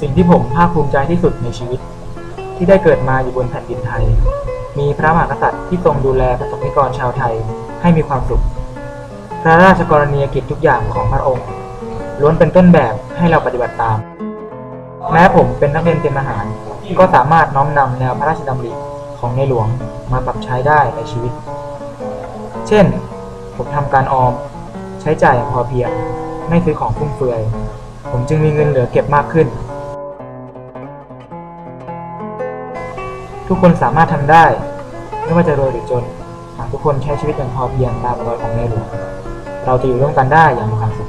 สิ่งที่ผมภาคภูมิใจที่สุดในชีวิต ที่ได้เกิดมาอยู่บนแผ่นดินไทย มีพระมหากษัตริย์ที่ทรงดูแลประสบนิกรชาวไทยให้มีความสุข พระราชกรณียกิจทุกอย่างของพระองค์ ล้วนเป็นต้นแบบให้เราปฏิบัติตาม แม้ผมเป็นนักเรียนเตรียมทหาร ก็สามารถน้อมนำแนวพระราชดำริของในหลวงมาปรับใช้ได้ในชีวิต เช่น ผมทำการออม ใช้จ่ายอย่างพอเพียง ไม่ซื้อของฟุ่มเฟือย ผมจึงมีเงินเหลือเก็บมากขึ้น ทุกคนสามารถทำได้ ไม่ว่าจะรวยหรือจน หากทุกคนใช้ชีวิตอย่างพอเพียงตามรอยของในหลวงเราจะอยู่ร่วมกันได้อย่างมีความสุข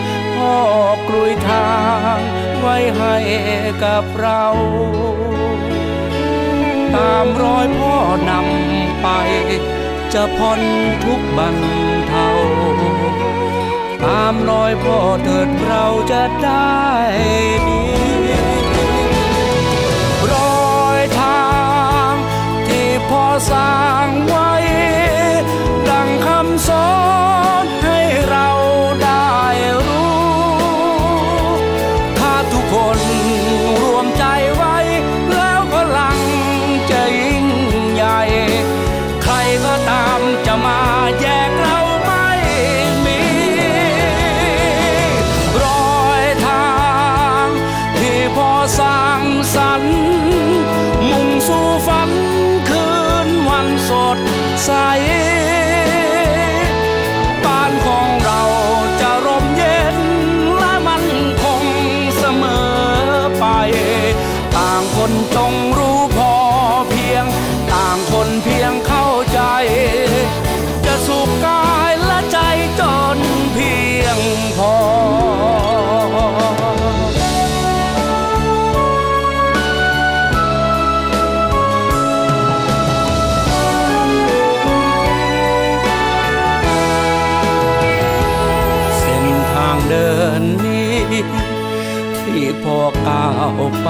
พ่อกลุยทางไว้ให้กับเรา ตามรอยพ่อนำไป จะพ้นทุกบันเทาตามรอยพ่อเถิดเราจะได้ดี คนจงรู้พอเพียง ต่างคนเพียงเข้าใจ จะสุขกายและใจจนเพียงพอเส้นทางเดินนี้ที่พ่อก้าวไป